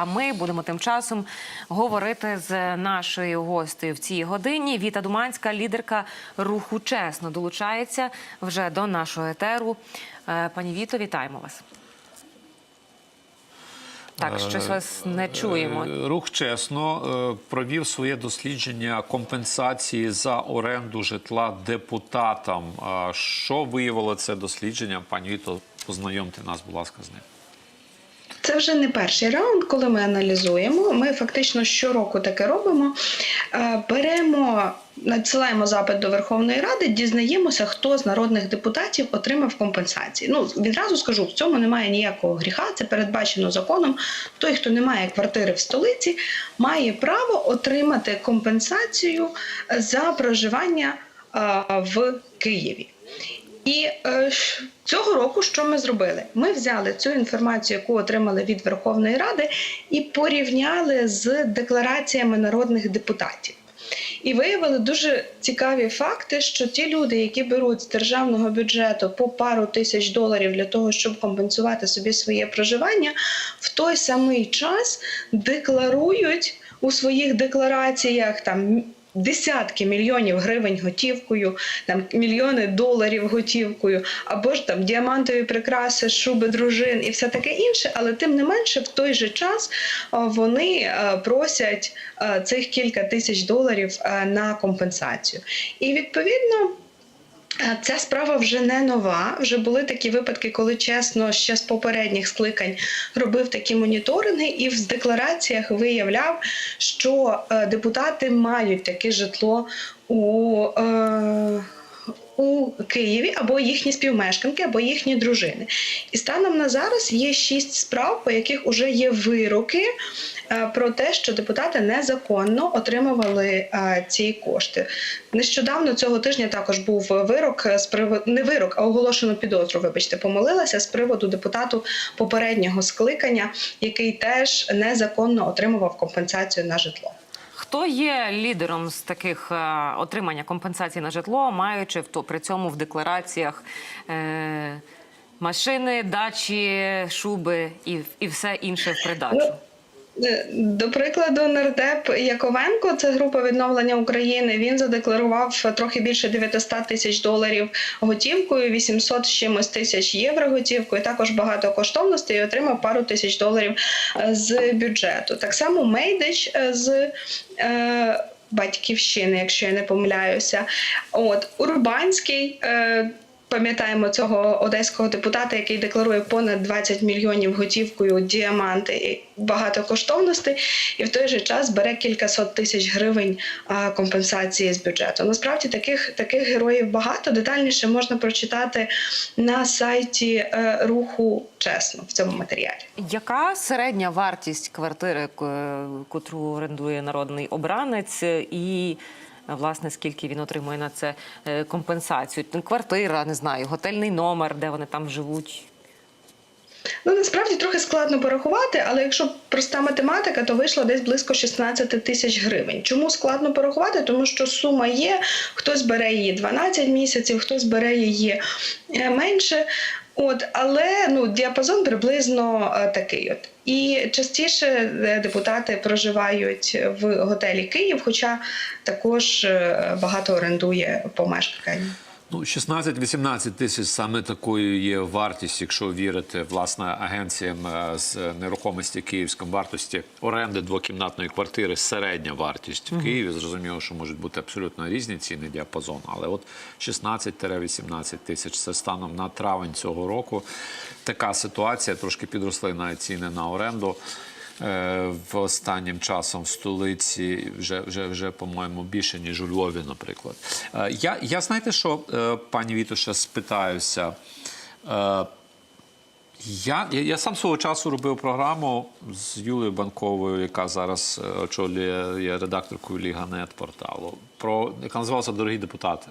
А ми будемо тим часом говорити з нашою гостею в цій годині. Віта Думанська, лідерка руху чесно, долучається вже до нашого етеру. Е, Пані Віто, вітаємо вас. Так, щось вас не чуємо. Е, Рух чесно е, провів своє дослідження компенсації за оренду житла депутатам. Що виявило це дослідження? Пані Віто, познайомте нас, будь ласка, з ним. Це вже не перший раунд, коли ми аналізуємо. Ми фактично щороку таке робимо. Е, Беремо, надсилаємо запит до Верховної Ради, дізнаємося, хто з народних депутатів отримав компенсації. Ну відразу скажу, в цьому немає ніякого гріха. Це передбачено законом. Той, хто не має квартири в столиці, має право отримати компенсацію за проживання е, в Києві. І е, цього року що ми зробили? Ми взяли цю інформацію, яку отримали від Верховної Ради, і порівняли з деклараціями народних депутатів. І виявили дуже цікаві факти, що ті люди, які беруть з державного бюджету по пару тисяч доларів для того, щоб компенсувати собі своє проживання, в той самий час декларують у своїх деклараціях там десятки мільйонів гривень готівкою, там мільйони доларів готівкою, або ж там діамантові прикраси, шуби дружин і все таке інше. Але тим не менше, в той же час вони просять цих кілька тисяч доларів на компенсацію. І відповідно. Ця справа вже не нова. Вже були такі випадки, коли чесно ще з попередніх скликань робив такі моніторинги, і в деклараціях виявляв, що е, депутати мають таке житло у. Е, у Києві або їхні співмешканки, або їхні дружини. І станом на зараз є шість справ, по яких вже є вироки е, про те, що депутати незаконно отримували е, ці кошти. Нещодавно цього тижня також був вирок з приводу не вирок, а оголошено підозру. Вибачте, помилилася з приводу депутату попереднього скликання, який теж незаконно отримував компенсацію на житло. Хто є лідером з таких е, отримання компенсацій на житло, маючи в то при цьому в деклараціях е, машини, дачі, шуби і, і все інше в придачу? Е, До прикладу, нардеп Яковенко, це група відновлення України. Він задекларував трохи більше 900 тисяч доларів готівкою, 800 з чимось тисяч євро готівкою. Також багато коштовностей і отримав пару тисяч доларів е, з бюджету. Так само Мейдич е, з. Батьківщини, якщо я не помиляюся, от Урбанський е, Пам'ятаємо цього одеського депутата, який декларує понад 20 мільйонів готівкою, діаманти і багато коштовностей, і в той же час бере кількасот тисяч гривень компенсації з бюджету. Насправді таких таких героїв багато. Детальніше можна прочитати на сайті е, руху чесно в цьому матеріалі. Яка середня вартість квартири, котру орендує народний обранець, і власне скільки він отримує на це е, компенсацію? Квартира, не знаю, готельний номер, де вони там живуть? Ну насправді трохи складно порахувати, але якщо проста математика, то вийшло десь близько 16 тисяч гривень. Чому складно порахувати? Тому що сума є, хтось бере її 12 місяців, хтось бере її е, менше. От, але ну діапазон приблизно е, такий. От і частіше е, депутати проживають в готелі Київ, хоча також е, багато орендує помешкань. Ну, 16-18 тисяч саме такою є вартість, якщо вірити власне агенціям е, з нерухомості Київської вартості оренди двокімнатної квартири. Середня вартість в Києві. Зрозуміло, що можуть бути абсолютно різні ціни діапазон, але от 16-18 тисяч це станом на травень цього року. Така ситуація трошки підросли навіть ціни на оренду. Е, В останнім часом в столиці вже, вже, вже по-моєму, більше, ніж у Львові, наприклад. Е, Я, я знаєте, що, е, пані Вітоша, спитаюся. Я, я, я сам свого часу робив програму з Юлією Банковою, яка зараз очолює є редакторкою Ліганет порталу, про яка називалася Дорогі депутати.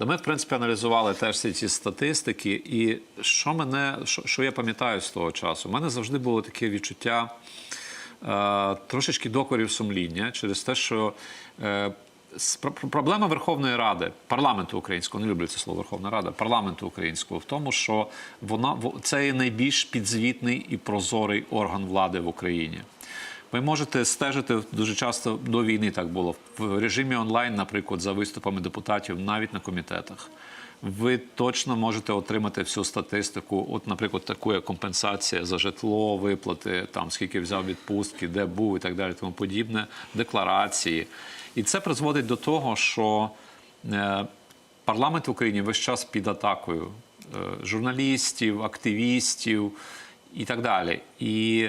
Де ми, в принципі, аналізували теж всі ці статистики. І що мене, що, що я пам'ятаю з того часу, у мене завжди було таке відчуття е, трошечки докорів сумління через те, що е, проблема Верховної Ради, парламенту українського, не люблю це слово Верховна Рада, парламенту українського в тому, що вона во- це є найбільш підзвітний і прозорий орган влади в Україні. Ви можете стежити дуже часто до війни. Так було в режимі онлайн, наприклад, за виступами депутатів, навіть на комітетах. Ви точно можете отримати всю статистику. От, наприклад, таку як компенсація за житло, виплати, там скільки взяв відпустки, де був і так далі, тому подібне, декларації. І це призводить до того, що е, парламент в Україні весь час під атакою е, журналістів, активістів і так далі. І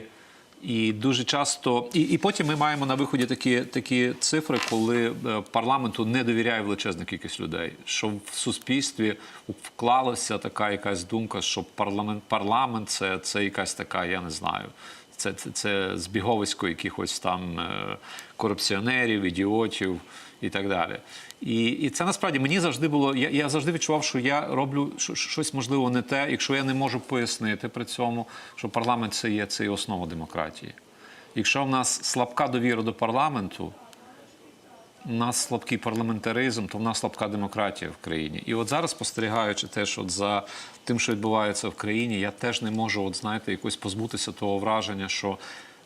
і дуже часто, і, і потім ми маємо на виході такі, такі цифри, коли е, парламенту не довіряє величезна кількість людей. Що в суспільстві вклалася така якась думка, що парламент, парламент це, це якась така, я не знаю. Це, це, це збіговисько якихось там е, корупціонерів, ідіотів і так далі. І, і це насправді мені завжди було. Я, я завжди відчував, що я роблю щось можливо не те, якщо я не можу пояснити при цьому, що парламент це є це є основа демократії. Якщо в нас слабка довіра до парламенту, у нас слабкий парламентаризм, то в нас слабка демократія в країні. І от зараз, спостерігаючи теж от за тим, що відбувається в країні, я теж не можу, от знаєте, якось позбутися того враження, що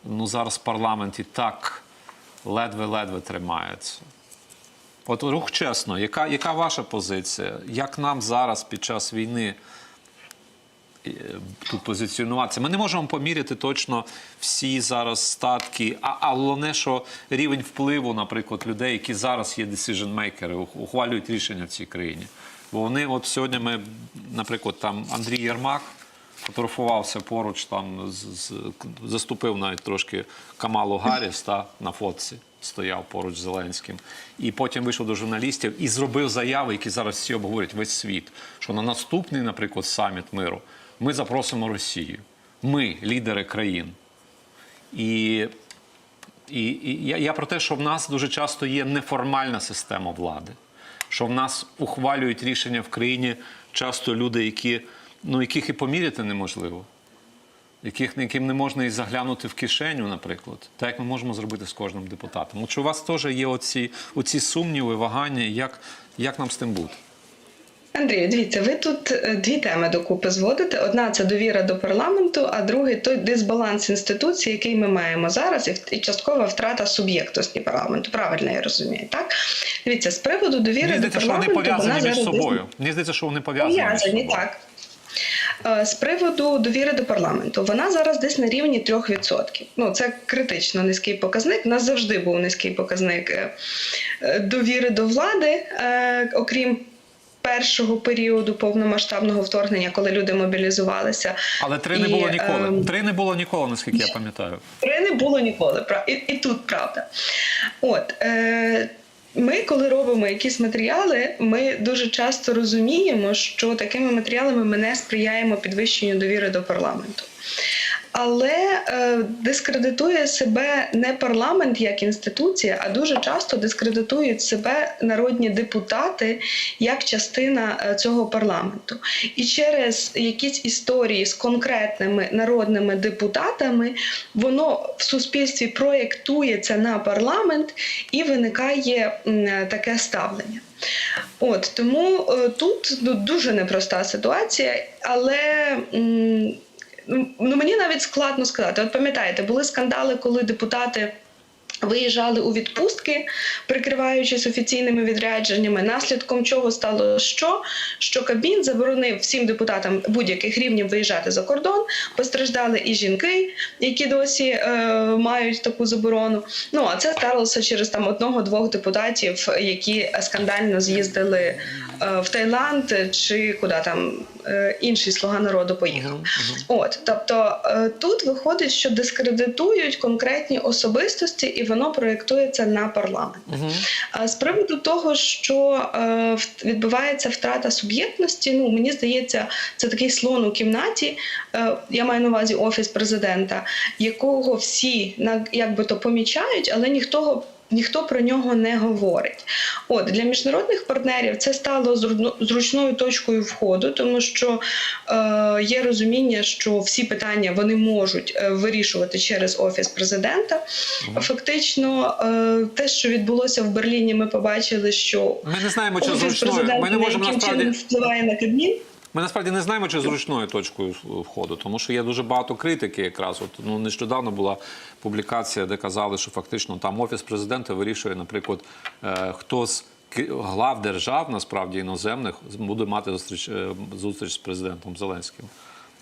ну зараз парламент і так ледве-ледве тримається. От рух чесно, яка, яка ваша позиція? Як нам зараз під час війни е, тут позиціонуватися? Ми не можемо поміряти точно всі зараз статки, а, а головне, що рівень впливу, наприклад, людей, які зараз є decision-мейкери, ухвалюють рішення в цій країні. Бо вони, от сьогодні ми, наприклад, там Андрій Єрмак фотографувався поруч, там з, з, заступив навіть трошки Камалу Гарріс та, на фотці. Стояв поруч з Зеленським, і потім вийшов до журналістів і зробив заяви, які зараз всі обговорюють весь світ. Що на наступний, наприклад, саміт миру ми запросимо Росію. Ми, лідери країн. І, і, і я, я про те, що в нас дуже часто є неформальна система влади, що в нас ухвалюють рішення в країні часто люди, які, ну, яких і поміряти неможливо, яких, яким не можна і заглянути в кишеню, наприклад, так як ми можемо зробити з кожним депутатом. От чи у вас теж є оці, оці сумніви, вагання, як, як нам з тим бути? Андрію, дивіться, ви тут е, дві теми докупи зводите. Одна це довіра до парламенту, а другий той дисбаланс інституції, який ми маємо зараз, і часткова втрата суб'єктності парламенту. Правильно я розумію, так? Дивіться, з приводу довіри Мені до здається, що вони пов'язані між собою. Мені здається, що вони пов'язані. між пов'язані, так. Е, З приводу довіри до парламенту, вона зараз десь на рівні 3%. Ну, це критично низький показник. У нас завжди був низький показник е, е, довіри до влади, окрім першого періоду повномасштабного вторгнення, коли люди мобілізувалися. Але три не І, було ніколи. ем, Три не було ніколи, наскільки я пам'ятаю. Три не було ніколи. І, і тут правда. От. Е, ми, коли робимо якісь матеріали, ми дуже часто розуміємо, що такими матеріалами ми не сприяємо підвищенню довіри до парламенту. Але е, дискредитує себе не парламент як інституція, а дуже часто дискредитують себе народні депутати як частина е, цього парламенту. І через якісь історії з конкретними народними депутатами воно в суспільстві проєктується на парламент і виникає м, таке ставлення. От тому е, тут ну, дуже непроста ситуація, але. М, Ну, мені навіть складно сказати. От пам'ятаєте, були скандали, коли депутати. Виїжджали у відпустки, прикриваючись офіційними відрядженнями, наслідком чого стало що? Що Кабмін заборонив всім депутатам будь-яких рівнів виїжджати за кордон. Постраждали і жінки, які досі е, мають таку заборону. Ну а це сталося через там одного-двох депутатів, які скандально з'їздили е, в Таїланд чи куди там інший слуга народу поїхав. От, тобто е, тут виходить, що дискредитують конкретні особистості, і воно проєктується на парламент. А з приводу того, що е, відбувається втрата суб'єктності, ну мені здається, це такий слон у кімнаті. Е, я маю на увазі офіс президента, якого всі на якби то помічають, але ніхто ніхто про нього не говорить. От для міжнародних партнерів це стало зру- зручною точкою входу, тому що е, є розуміння, що всі питання вони можуть е, вирішувати через офіс президента. Фактично, е, те, що відбулося в Берліні, ми побачили, що Ми не знаємо, чи офіс зручною. президента Ми не можемо насправді. чином впливає на Кабмін. Ми насправді не знаємо, чи зручною точкою входу, тому що є дуже багато критики. Якраз от ну нещодавно була публікація, де казали, що фактично там офіс президента вирішує, наприклад, е, хто з глав держав, насправді іноземних, буде мати зустріч е, зустріч з президентом Зеленським.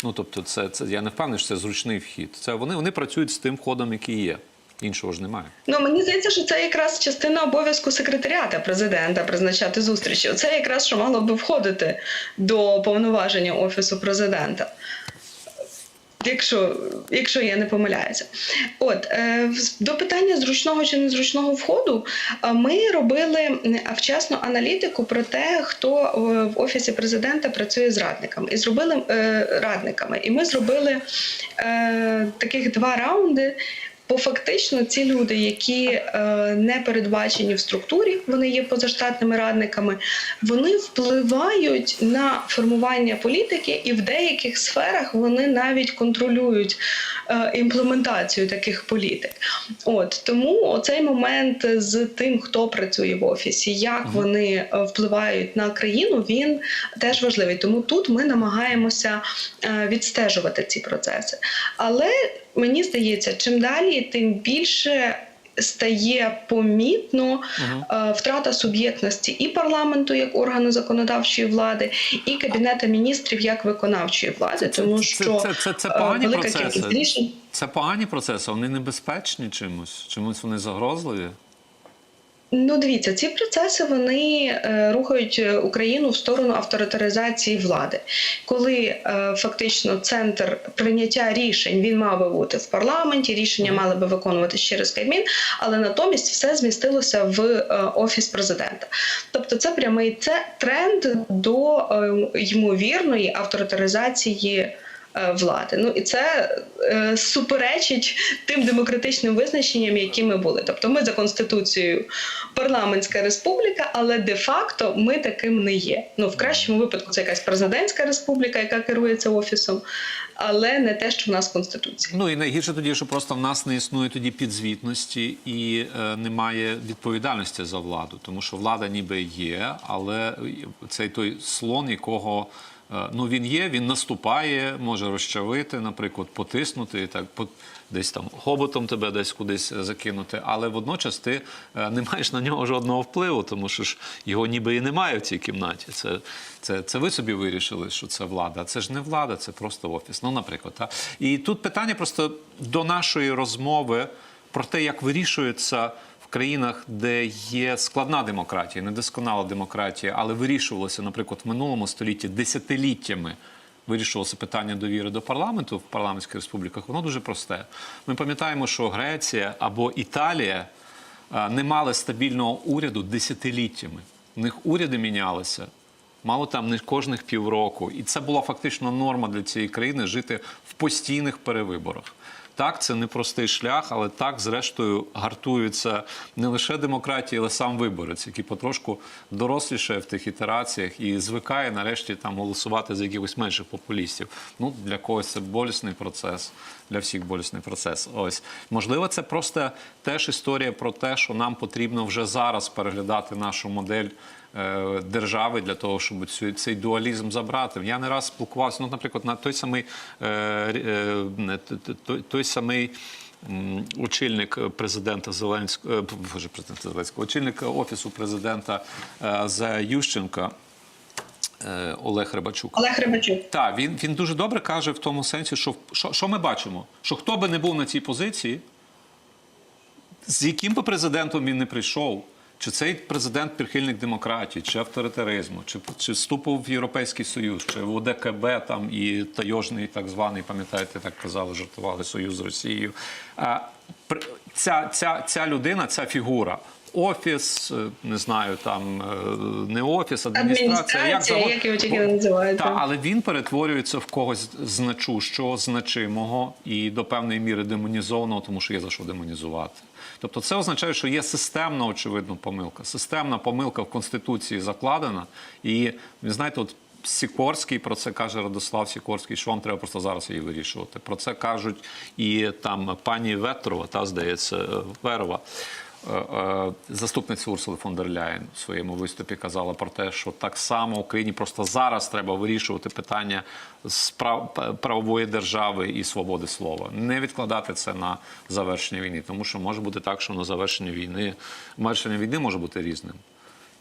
Ну тобто, це, це я не впевнений, що це зручний вхід. Це вони, вони працюють з тим ходом, який є. Іншого ж немає. Ну мені здається, що це якраз частина обов'язку секретаріата президента призначати зустрічі. Це якраз що мало би входити до повноваження офісу президента. Якщо, якщо я не помиляюся, от е, до питання зручного чи незручного входу, е, ми робили вчасну аналітику про те, хто е, в офісі президента працює з радниками, і зробили радниками. І ми зробили таких два раунди. Бо фактично ці люди, які е, не передбачені в структурі, вони є позаштатними радниками, вони впливають на формування політики, і в деяких сферах вони навіть контролюють е, імплементацію таких політик. От тому оцей момент з тим, хто працює в офісі, як вони е, впливають на країну, він теж важливий. Тому тут ми намагаємося відстежувати ці процеси. Але мені здається, чим далі, тим більше. Стає помітно е, втрата суб'єктності і парламенту як органу законодавчої влади, і кабінета міністрів як виконавчої влади, тому що це, це, це це погані велика процеси. кількість. Це погані процеси, вони небезпечні чимось, чимось вони загрозливі. Ну, дивіться, ці процеси вони е, рухають е, Україну в сторону авторитаризації влади, коли е, фактично центр прийняття рішень він мав би бути в парламенті, рішення мали би виконуватись через Кабмін, але натомість все змістилося в офіс президента. Тобто, це прямий це тренд до е, ймовірної авторитаризації. Е, Влади, ну і це е, суперечить тим демократичним визначенням, які ми були. Тобто, ми за конституцією парламентська республіка, але де-факто ми таким не є. Ну в кращому випадку це якась президентська республіка, яка керується офісом, але не те, що в нас конституція. Ну і найгірше тоді, що просто в нас не існує тоді підзвітності і е, немає відповідальності за владу, тому що влада ніби є, але цей той слон, якого ну він є, він наступає, може розчавити, наприклад, потиснути і так. Десь там хоботом тебе десь кудись закинути, але водночас ти е, не маєш на нього жодного впливу, тому що ж його ніби і немає в цій кімнаті. Це, це, це ви собі вирішили, що це влада. Це ж не влада, це просто офіс. Ну, наприклад, так. І тут питання просто до нашої розмови про те, як вирішується країнах, де є складна демократія, недосконала демократія, але вирішувалося, наприклад, в минулому столітті десятиліттями. Вирішувалося питання довіри до парламенту в парламентських республіках, воно дуже просте. Ми пам'ятаємо, що Греція або Італія не мали стабільного уряду десятиліттями. У них уряди мінялися. Мало там не кожних півроку. І це була фактично норма для цієї країни жити в постійних перевиборах. Так, це непростий шлях, але так, зрештою, гартується не лише демократія, але сам виборець, який потрошку дорослішає в тих ітераціях і звикає нарешті там голосувати за якихось менших популістів. Ну для когось це болісний процес, для всіх болісний процес. Ось можливо, це просто теж історія про те, що нам потрібно вже зараз переглядати нашу модель держави для того, щоб цю, цей дуалізм забрати. Я не раз спілкувався, ну, наприклад, на той самий е, е, той, той самий. Очільник президента Зеленського, е, боже, президента Зеленського, очільник офісу президента е, за Ющенка е, Олег Рибачук. Олег Рибачук. Так, він, він дуже добре каже в тому сенсі, що, що, що ми бачимо? Що хто би не був на цій позиції, з яким би президентом він не прийшов, чи цей президент прихильник демократії, чи авторитаризму, чи, чи вступив в Європейський Союз, чи в ОДКБ там і тайожний, так званий, пам'ятаєте, так казали, жартували Союз з Росією. А, ця, ця, ця людина, ця фігура офіс, е, не знаю, там е, не офіс, адміністрація, Адміністрація, завгодно. як його тільки називають, Та, але він перетворюється в когось значущого, значимого і до певної міри демонізованого, тому що є за що демонізувати. Тобто це означає, що є системна, очевидно, помилка. Системна помилка в Конституції закладена. І ви знаєте, от Сікорський про це каже Радослав Сікорський, що вам треба просто зараз її вирішувати. Про це кажуть і там пані Ветрова, та здається, Верова. Е, е, Заступниця Урсули фон дер Ляєн у своєму виступі казала про те, що так само Україні просто зараз треба вирішувати питання справ правової держави і свободи слова, не відкладати це на завершення війни, тому що може бути так, що на завершення війни завершення війни може бути різним.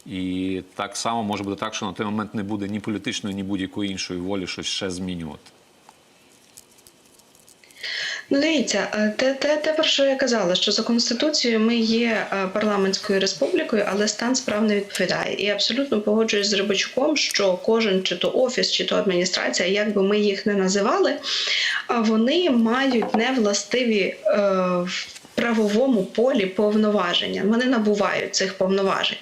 І так само може бути так, що на той момент не буде ні політичної, ні будь-якої іншої волі щось ще змінювати. Ну, дивіться, е, те, те, те, про що я казала, що за конституцією ми є е, парламентською республікою, але стан справ не відповідає. І абсолютно погоджуюсь з Рибачуком, що кожен чи то офіс, чи то адміністрація, як би ми їх не називали, вони мають невластиві е, правовому полі повноваження. Вони набувають цих повноважень.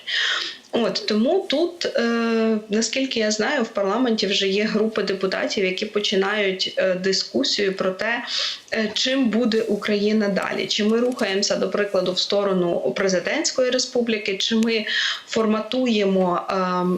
От тому тут, е, наскільки я знаю, в парламенті вже є групи депутатів, які починають е, дискусію про те, е, чим буде Україна далі. Чи ми рухаємося, до прикладу, в сторону президентської республіки, чи ми форматуємо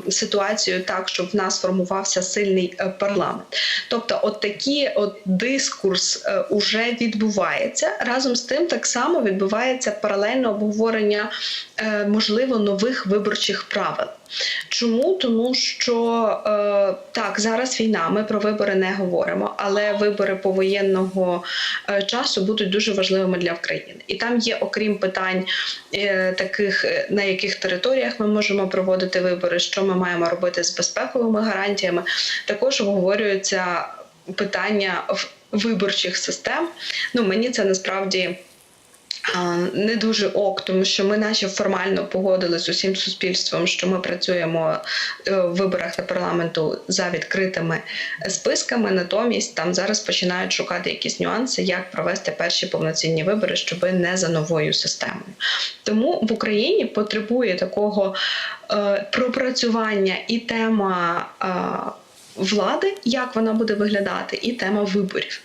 е, ситуацію так, щоб в нас формувався сильний е, парламент. Тобто, от такий от дискурс е, уже відбувається. Разом з тим, так само відбувається паралельне обговорення е, можливо нових виборчих правил. Чому? Тому що е, так, зараз війна, ми про вибори не говоримо, але вибори повоєнного е, часу будуть дуже важливими для України. І там є, окрім питань е, таких, е, на яких територіях ми можемо проводити вибори, що ми маємо робити з безпековими гарантіями, також обговорюються питання виборчих систем. Ну, мені це насправді. Не дуже ок, тому що ми наче формально погодили з усім суспільством, що ми працюємо е, в виборах до парламенту за відкритими списками. Натомість там зараз починають шукати якісь нюанси, як провести перші повноцінні вибори, щоб не за новою системою. Тому в Україні потребує такого е, пропрацювання і тема е, влади, як вона буде виглядати, і тема виборів.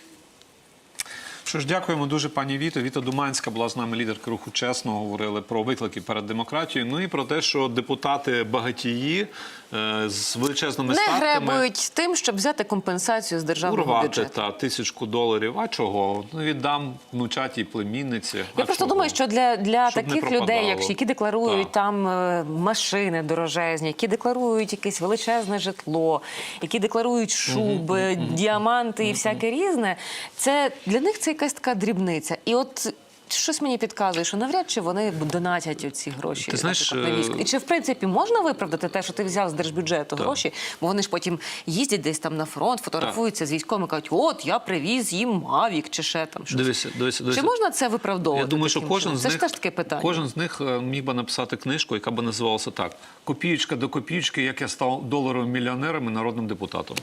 Що ж, дякуємо дуже пані Віто. Віта Думанська була з нами лідерка руху чесно. Говорили про виклики перед демократією. Ну і про те, що депутати багатії е, з величезними Не статками гребують тим, щоб взяти компенсацію з державного урвати бюджету. та тисячку доларів. А чого? Ну віддам внучатій племінниці. Я а просто чого? думаю, що для, для Щоб таких людей, якщо які декларують Так. там е, машини дорожезні, які декларують якесь величезне житло, які декларують шуби, діаманти і всяке різне, це для них це якась така дрібниця. І от. Щось мені підказує, що навряд чи вони донатять оці гроші Ти знаєш, на військо. е, І чи в принципі можна виправдати те, що ти взяв з держбюджету Так. гроші, бо вони ж потім їздять десь там на фронт, фотографуються з військовими, кажуть, от я привіз їм Мавік чи ще там щось. Дивися, дивися, дивися. Чи можна це виправдовувати? Я думаю, що кожен чином? з це ж теж таке питання. Кожен з них е, міг би написати книжку, яка би називалася так: Копієчка до копієчки, як я став доларовим мільйонером і народним депутатом.